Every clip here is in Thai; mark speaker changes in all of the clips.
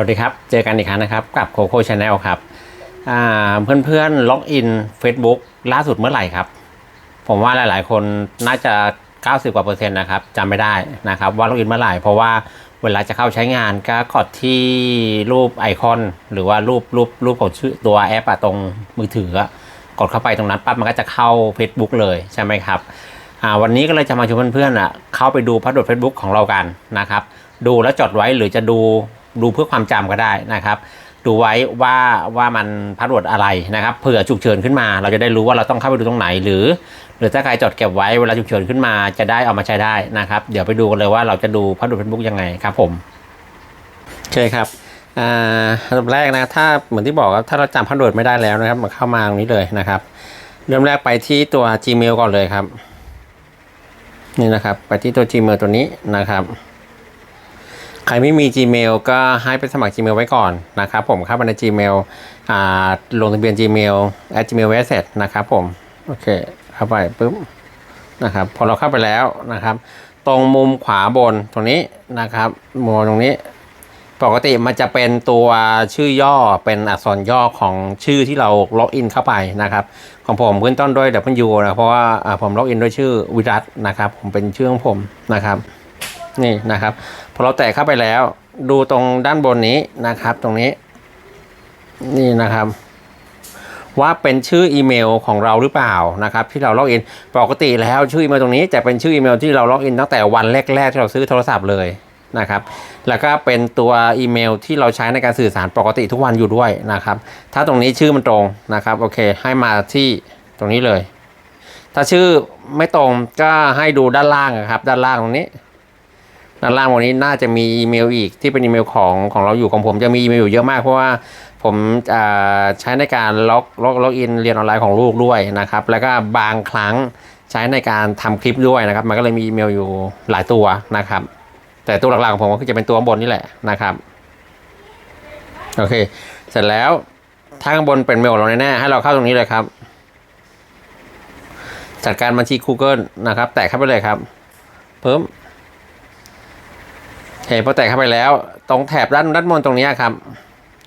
Speaker 1: วัสดีครับ เจอกันอีกครั้งนะครับ กับโคโค่ชาแนลครับอ่าเพื่อนๆล็อกอิน Facebook ล่าสุดเมื่อไหร่ครับ ผมว่าหลายๆ คนน่าจะ 90กว่าเปอร์เซ็นต์นะครับจำไม่ได้นะครับว่าล็อกอินเมื่อไหร่ เพราะว่าเวลาจะเข้าใช้งานก็กดที่รูปไอคอน หรือว่ารูปรูปรูปของชื่อตัวแอปอะตรงมือถือกดเข้าไปตรงนั้นปั๊บมันก็จะเข้า Facebook เลยใช่ไหมครับวันนี้ก็เลยจะมาชวนเพื่อนๆอะเข้าไปดูพัสดุ Facebook ของเรากันนะครับดูแล้วจดไว้หรือจะดู ดูเพื่อความจำก็ได้นะครับ ดูไว้ว่าว่ามันพาสเวิร์ดอะไรนะครับเผื่อฉุกเฉินขึ้นมา เราจะได้รู้ว่าเราต้องเข้าไปดูตรงไหนหรือ หรือถ้าใครจดเก็บไว้เวลาฉุกเฉินขึ้นมาจะได้เอามาใช้ได้นะครับ เดี๋ยวไปดูกันเลยว่าเราจะดูพาสเวิร์ดเฟซบุ๊กยังไงครับผมโอเคครับอ่าอันดับแรกนะถ้าเหมือนที่บอกครับถ้าเราจำพาสเวิร์ดไม่ได้แล้วนะครับมาเข้ามาตรงนี้เลยนะครับเริ่มแรกไปที่ตัว Gmail ก่อนเลยครับ นี่นะครับ ไปที่ตัว Gmail ตัวนี้นะครับ ใครไม่มี Gmail ก็ให้ไปสมัคร Gmail ไว้ก่อนนะครับผมเข้าไปใน Gmail อ่าลงทะเบียน Gmail at gmail ไว้เสร็จนะครับผม โอเค เข้าไปปุ๊บนะครับพอเราเข้าไปแล้วนะครับ ตรงมุมขวาบนตรงนี้นะครับมุมตรงนี้ ปกติมันจะเป็นตัวชื่อย่อเป็นอักษรย่อของชื่อที่เราล็อกอินเข้าไปนะครับ ของผมขึ้นต้นด้วย W นะเพราะว่าอ่าผมล็อกอินด้วยชื่อวิรัตนะครับ ผมเป็นชื่อของผมนะครับ นี่นะครับ พอเราแตะเข้าไปแล้ว ดูตรงด้านบนนี้นะครับ ตรงนี้ นี่นะครับ ว่าเป็นชื่ออีเมลของเราหรือเปล่านะครับ ที่เราล็อกอินปกติแล้วชื่ออีเมลตรงนี้จะเป็นชื่ออีเมลที่เราล็อกอินตั้งแต่วันแรกๆที่เราซื้อโทรศัพท์เลยนะครับ แล้วก็เป็นตัวอีเมลที่เราใช้ในการสื่อสารปกติทุกวันอยู่ด้วยนะครับ ถ้าตรงนี้ชื่อมันตรงนะครับโอเคให้มาที่ตรงนี้เลย ถ้าชื่อไม่ตรงก็ให้ดูด้านล่างนะครับ ด้านล่างตรงนี้ ด้านล่างวันนี้น่าจะมีอีเมลอีกที่เป็นอีเมลของของเราอยู่ของผมจะมีอีเมลอยู่เยอะมากเพราะว่าผมใช้ในการล็อกล็อกล็อกอินเรียนออนไลน์ของลูกด้วยนะครับ แล้วก็บางครั้งใช้ในการทำคลิปด้วยนะครับ มันก็เลยมีอีเมลอยู่หลายตัวนะครับ แต่ตัวหลักๆของผมก็คือจะเป็นตัวข้างบนนี่แหละนะครับโอเค เสร็จแล้วถ้าข้างบนเป็นเมลของเราแน่ๆให้เราเข้าตรงนี้เลยครับ จัดการบัญชี Google นะครับ แตะเข้าไปเลยครับเพิ่ม เคพอแตะเข้าไปแล้ว ตรงแถบด้านด้านบนตรงนี้ครับ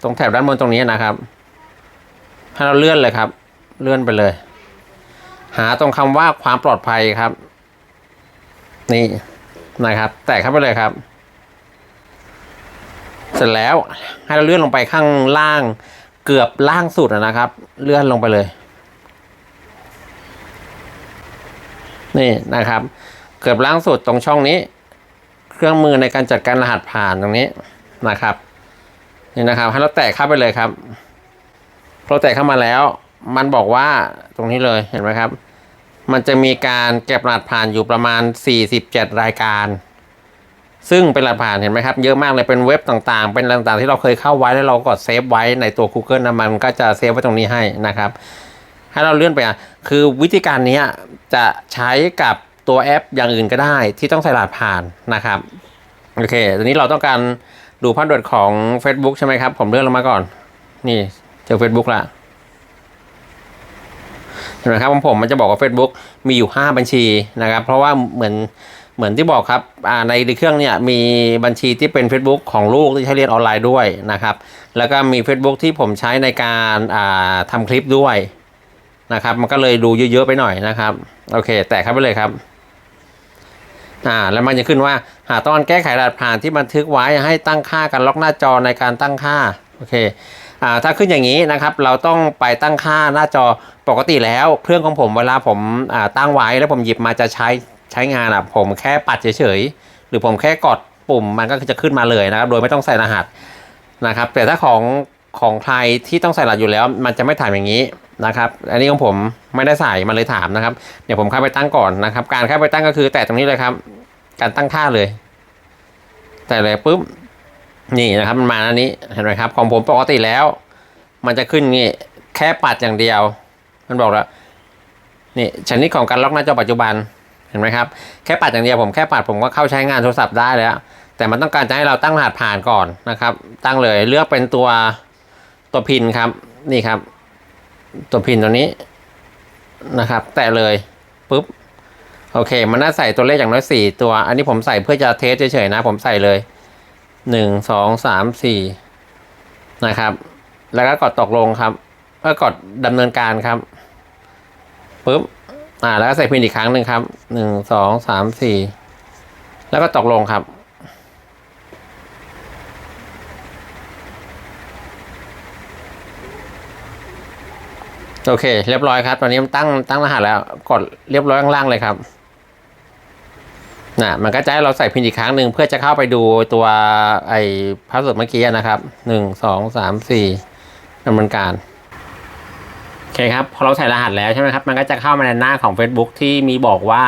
Speaker 1: ตรงแถบด้านบนตรงนี้นะครับให้เราเลื่อนเลยครับ เลื่อนไปเลย หาตรงคำว่าความปลอดภัยครับ นี่นะครับ แตะเข้าไปเลยครับ เสร็จแล้วให้เราเลื่อนลงไปข้างล่าง เกือบล่างสุดนะครับ เลื่อนลงไปเลย นี่นะครับ เกือบล่างสุดตรงช่องนี้ เครื่องมือในการจัดการรหัสผ่านตรงนี้นะครับนี่นะครับให้เราแตะเข้าไปเลยครับเราแตะเข้ามาแล้ว มันบอกว่าตรงนี้เลยเห็นไหมครับ มันจะมีการเก็บรหัสผ่านอยู่ประมาณ 47 รายการ ซึ่งเป็นรหัสผ่านเห็นไหมครับ เยอะมากเลยเป็นเว็บต่างๆ เป็นอะไรต่างๆ ที่เราเคยเข้าไว้แล้วเรากดเซฟไว้ในตัว Google นะมันก็จะเซฟไว้ตรงนี้ให้นะครับให้เราเลื่อนไปอะคือวิธีการนี้จะใช้กับ ตัวแอปอย่างอื่นก็ได้ที่ต้องใส่รหัสผ่านนะครับโอเคตอนนี้เราต้องการดูพาสเวิร์ดของ Facebook ใช่ไหมครับ ผมเลื่อนลงมาก่อน นี่เจอ Facebook ละเห็นไหมครับของผมมันจะบอกว่า Facebook มีอยู่ 5 บัญชีนะครับ เพราะว่าเหมือนเหมือนที่บอกครับในเครื่องเนี่ยมีบัญชีที่เป็น Facebook ของลูกที่ใช้เรียนออนไลน์ด้วยนะครับ แล้วก็มี Facebook ที่ผมใช้ในการาทำคลิปด้วยนะครับ มันก็เลยดูเยอะๆไปหน่อยนะครับ โอเค แตะเข้าไปเลยครับ อ่าแล้วมันจะขึ้นว่าหาตอนแก้ไขรหัสผ่านที่บันทึกไว้ให้ตั้งค่าการล็อกหน้าจอในการตั้งค่าโอเคอ่าถ้าขึ้นอย่างนี้นะครับเราต้องไปตั้งค่าหน้าจอปกติแล้วเครื่องของผมเวลาผมอ่าตั้งไว้แล้วผมหยิบมาจะใช้ใช้งานอะผมแค่ปัดเฉยๆหรือผมแค่กดปุ่มมันก็จะขึ้นมาเลยนะครับ โดยไม่ต้องใส่รหัสนะครับ แต่ถ้าของของใครที่ต้องใส่รหัสอยู่แล้ว มันจะไม่ถ่ามอย่างนี้ นะครับ อันนี้ของผมไม่ได้ใส่มันเลยถามนะครับ เดี๋ยวผมเข้าไปตั้งก่อนนะครับ การเข้าไปตั้งก็คือแตะตรงนี้เลยครับ การตั้งค่าเลย แต่เลยปุ๊บนี่นะครับมันมาอันนี้เห็นไหมครับ ของผมปกติแล้ว มันจะขึ้นนี่แค่ปัดอย่างเดียว มันบอกแล้วนี่ชนิดของการล็อกหน้าจอปัจจุบันเห็นไหมครับแค่ปัดอย่างเดียวผมแค่ปัดผมก็เข้าใช้งานโทรศัพท์ได้แล้ว แต่มันต้องการจะให้เราตั้งรหัสผ่านก่อนนะครับ ตั้งเลยเลือกเป็นตัวตัวพินครับนี่ครับ ตัวพินตัวนี้นะครับ แตะเลยปุ๊บโอเค มันน่าใส่ตัวเลขอย่างน้อยสี่ตัว อันนี้ผมใส่เพื่อจะเทสเฉยๆนะ ผมใส่เลยหนึ่งสองสามสี่นะครับ แล้วก็กดตกลงครับก็กดดำเนินการครับปุ๊บอ่า แล้วก็ใส่พินอีกครั้งหนึ่งครับหนึ่งสองสามสี่แล้วก็ตกลงครับ โอเค เรียบร้อยครับ ตอนนี้มันตั้งตั้งรหัสแล้ว กดเรียบร้อยข้างล่างเลยครับน่ะมันก็จะให้เราใส่พินอีกครั้งหนึ่งเพื่อจะเข้าไปดูตัวไอ้พาสเวิร์ดเมื่อกี้นะครับหนึ่งสองสามสี่ดำเนินการโอเคครับพอเราใส่รหัสแล้วใช่ไหมครับ มันก็จะเข้ามาในหน้าของ Facebook ที่มีบอกว่า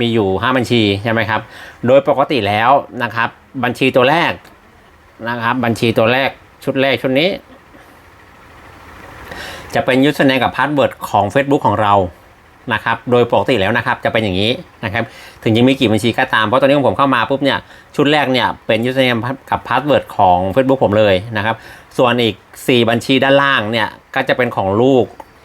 Speaker 1: มีอยู่ 5 บัญชีใช่ไหมครับ โดยปกติแล้วนะครับ บัญชีตัวแรกนะครับ บัญชีตัวแรกชุดแรกชุดนี้ จะเป็น username กับ password ของ Facebook ของเรานะครับโดยปกติแล้วนะครับจะเป็นอย่างนี้นะครับถึงจะมีกี่บัญชีก็ตามเพราะตอนนี้ผมเข้ามาปุ๊บเนี่ยชุดแรกเนี่ยเป็น username กับ password ของ Facebook ผมเลยนะครับส่วนอีก 4 บัญชีด้านล่างเนี่ยก็จะเป็นของลูก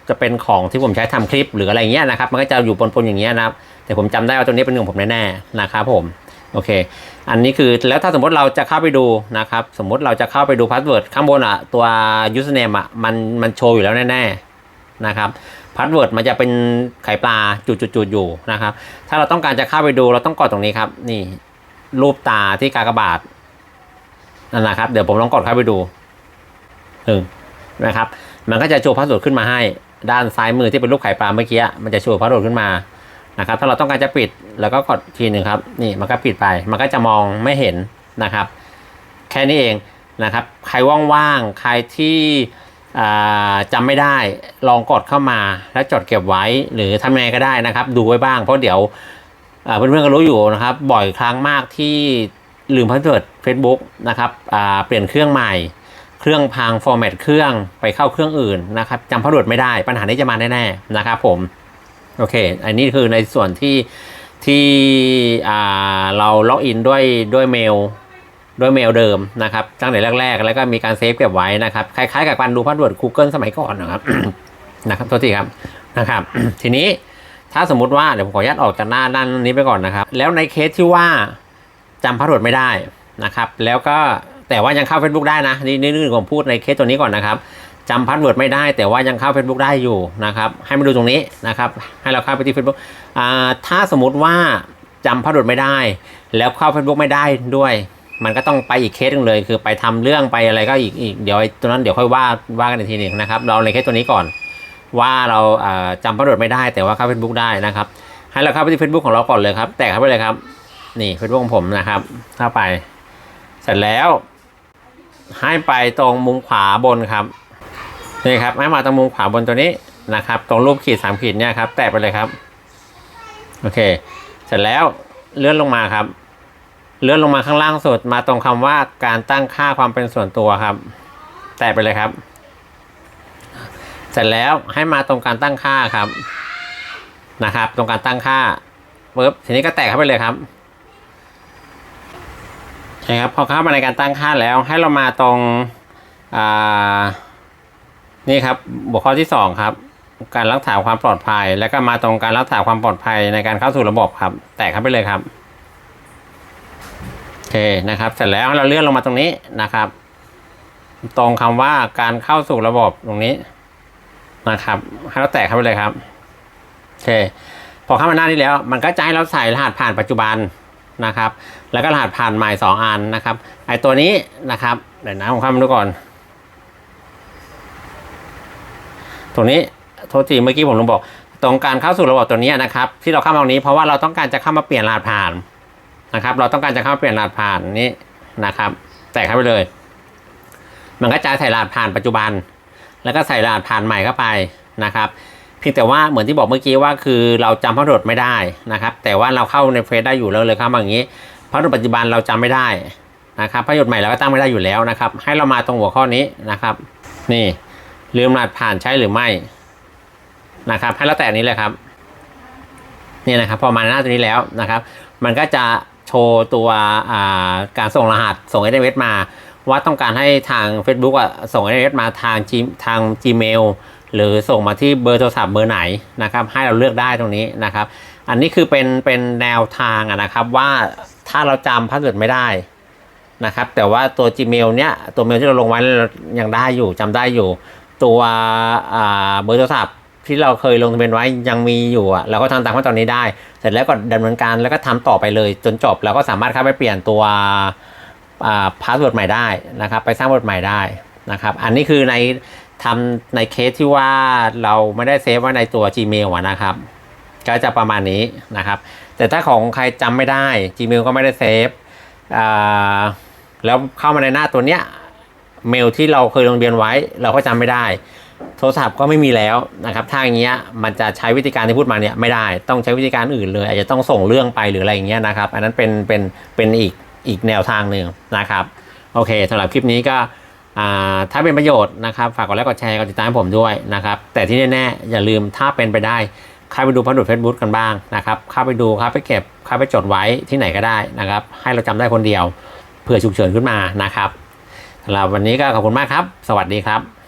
Speaker 1: จะเป็นของที่ผมใช้ทำคลิปหรืออะไรเงี้ยนะครับมันก็จะอยู่ปนๆอย่างเงี้ยนะครับแต่ผมจำได้ว่าตัวนี้เป็นของผมแน่ๆนะครับผม โอเค อันนี้คือแล้วถ้าสมมติเราจะเข้าไปดูนะครับ สมมติเราจะเข้าไปดูพาสเวิร์ดข้างบนอะตัว username อะมันมันโชว์อยู่แล้วแน่ๆนะครับพาสเวิร์ดมันจะเป็นไข่ปลาจุดๆอยู่นะครับ ถ้าเราต้องการจะเข้าไปดูเราต้องกดตรงนี้ครับ นี่รูปตาที่กากบาทนั่นนะครับ เดี๋ยวผมลองกดเข้าไปดูหนึ่งนะครับ มันก็จะโชว์พาสเวิร์ดขึ้นมาให้ ด้านซ้ายมือที่เป็นรูปไข่ปลาเมื่อกี้มันจะโชว์พาสเวิร์ดขึ้นมานะครับ ถ้าเราต้องการจะปิด แล้วก็กดทีหนึ่งครับนี่มันก็ปิดไป มันก็จะมองไม่เห็นนะครับ แค่นี้เองนะครับ ใครว่างๆใครที่จำไม่ได้ลองกดเข้ามาแล้วจดเก็บไว้หรือทำยังไงก็ได้นะครับ ดูไว้บ้างเพราะเดี๋ยวเพื่อนๆก็รู้อยู่นะครับ บ่อยครั้งมากที่ลืมพาสเวิร์ด Facebook นะครับเปลี่ยนเครื่องใหม่ เครื่องพังฟอร์แมตเครื่องไปเข้าเครื่องอื่นนะครับจำพาสเวิร์ดไม่ได้ปัญหานี้จะมาแน่ๆนะครับผม โอเค อันนี้คือในส่วนที่ ที่เราล็อกอินด้วยด้วยเมลด้วยเมลเดิมนะครับตั้งแต่แรก ๆ แล้วก็มีการเซฟเก็บไว้นะครับคล้ายๆกับการดูพาสเวิร์ด Google สมัยก่อนนะครับนะครับโทษทีครับนะครับ ทีนี้ถ้าสมมุติว่าเดี๋ยวผมขออนุญาตออกจากหน้าด้านนี้ไปก่อนนะครับ แล้วในเคสที่ว่าจำพาสเวิร์ดไม่ได้นะครับ แล้วก็แต่ว่ายังเข้า Facebook ได้นะนี่นี่ผมพูดในเคสตัวนี้ก่อนนะครับ จำพาสเวิร์ดไม่ได้ แต่ว่ายังเข้า Facebook ได้อยู่นะครับให้มาดูตรงนี้นะครับให้เราเข้าไปที่ Facebook อ่าถ้าสมมติว่าจำพาสเวิร์ดไม่ได้ แล้วเข้า Facebook ไม่ได้ด้วย มันก็ต้องไปอีกเคสหนึงเลย คือไปทำเรื่องไปอะไรก็อีกอีกเดี๋ยวไอ้ตัวนั้นเดี๋ยวค่อยว่าว่ากันอีกทีหนึ่งนะครับเราในเคสตัวนี้ก่อน ว่าเราอ่าจำพาสเวิร์ดไม่ได้ แต่ว่าเข้า Facebook ได้นะครับให้เราเข้าไปที่ Facebook ของเราก่อนเลยครับ แตะเข้าไปเลยครับนี่ Facebook ของผมนะครับเข้าไป เสร็จแล้วให้ไปตรงมุมขวาบนครับ นี่ครับให้มาตรงมุมขวาบนตัวนี้นะครับ ตรงรูปขีดสามขีดเนี่ยครับ แตะไปเลยครับ โอเค เสร็จแล้วเลื่อนลงมาครับ เลื่อนลงมาข้างล่างสุดมาตรงคำว่าการตั้งค่าความเป็นส่วนตัวครับ แตะไปเลยครับ เสร็จแล้วให้มาตรงการตั้งค่าครับนะครับ ตรงการตั้งค่าปุ๊บทีนี้ก็แตะเข้าไปเลยครับโอเคครับพอเข้ามาในการตั้งค่าแล้วให้เรามาตรงอ่า นี่ครับหัวข้อที่สองครับ การรักษาความปลอดภัย แล้วก็มาตรงการรักษาความปลอดภัยในการเข้าสู่ระบบครับ แตะเข้าไปเลยครับโอเคนะครับ เสร็จแล้วเราเลื่อนลงมาตรงนี้นะครับ ตรงคำว่าการเข้าสู่ระบบตรงนี้นะครับให้เราแตะเข้าไปเลยครับโอเคพอเข้ามาหน้านี้แล้ว มันก็จะให้เราใส่รหัสผ่านปัจจุบันนะครับ แล้วก็รหัสผ่านใหม่สองอันนะครับไอตัวนี้นะครับเดี๋ยวนะผมเข้ามาดูก่อน ตรงนี้โทษทีเมื่อกี้ผมลงบอก ตรงการเข้าสู่ระบบตัวนี้นะครับ ที่เราเข้ามาตรงนี้เพราะว่าเราต้องการจะเข้ามาเปลี่ยนรหัสผ่านนะครับ เราต้องการจะเข้ามาเปลี่ยนรหัสผ่านนี้นะครับ แตะเข้าไปเลย มันก็จะใส่รหัสผ่านปัจจุบัน แล้วก็ใส่รหัสผ่านใหม่เข้าไปนะครับเพียงแต่ว่าเหมือนที่บอกเมื่อกี้ว่าคือเราจำพาสเวิร์ดไม่ได้นะครับ แต่ว่าเราเข้าในเฟซได้อยู่แล้วเลยเข้ามาอย่างนี้พาสเวิร์ดปัจจุบันเราจำไม่ได้นะครับพาสเวิร์ดใหม่เราก็ตั้งไม่ได้อยู่แล้วนะครับ ให้เรามาตรงหัวข้อนี้นะครับ นี่ ลืมรหัสผ่านใช่หรือไม่นะครับ ให้เราแตะนี้เลยครับนี่นะครับพอมาหน้าตัวนี้แล้วนะครับ มันก็จะโชว์ตัวการส่งรหัสส่ง SMS มา ว่าต้องการให้ทาง Facebook อะส่ง SMS มาทาง G ทาง Gmail หรือส่งมาที่เบอร์โทรศัพท์เบอร์ไหนนะครับ ให้เราเลือกได้ตรงนี้นะครับ อันนี้คือเป็นเป็นแนวทางนะครับว่าถ้าเราจำพาสเวิร์ดไม่ได้นะครับ แต่ว่าตัว Gmail เนี้ยตัวเมลที่เราลงไว้ยังได้อยู่จำได้อยู่ ตัวเบอร์โทรศัพท์ที่เราเคยลงทะเบียนไว้ยังมีอยู่อะเราก็ทำตามขั้นตอนนี้ได้ เสร็จแล้วก็ดำเนินการแล้วก็ทำต่อไปเลยจนจบเราก็สามารถเข้าไปเปลี่ยนตัวพาสเวิร์ดใหม่ได้นะครับไปสร้างบทใหม่ได้นะครับอันนี้คือในทำในเคสที่ว่าเราไม่ได้เซฟไว้ในตัว Gmail นะครับก็จะประมาณนี้นะครับ แต่ถ้าของใครจำไม่ได้ Gmail ก็ไม่ได้เซฟอ่าแล้วเข้ามาในหน้าตัวเนี้ย เมลที่เราเคยลงทะเบียนไว้ เราก็จำไม่ได้ โทรศัพท์ก็ไม่มีแล้วนะครับ ถ้าอย่างเงี้ยมันจะใช้วิธีการที่พูดมาเนี่ยไม่ได้ต้องใช้วิธีการอื่นเลย อาจจะต้องส่งเรื่องไปหรืออะไรอย่างเงี้ยนะครับ อันนั้นเป็นเป็นเป็นอีกอีกแนวทางหนึ่งนะครับโอเคสำหรับคลิปนี้ก็ถ้าเป็นประโยชน์นะครับ ฝากกดไลค์กดแชร์กดติดตามผมด้วยนะครับ แต่ที่แน่ๆ อย่าลืมถ้าเป็นไปได้เข้าไปดูพันดุดเฟซบุ๊กกันบ้างนะครับเข้าไปดูเข้าไปเก็บเข้าไปจดไว้ที่ไหนก็ได้นะครับ ให้เราจำได้คนเดียวเผื่อฉุกเฉินขึ้นมานะครับ สำหรับวันนี้ก็ขอบคุณมากครับ สวัสดีครับ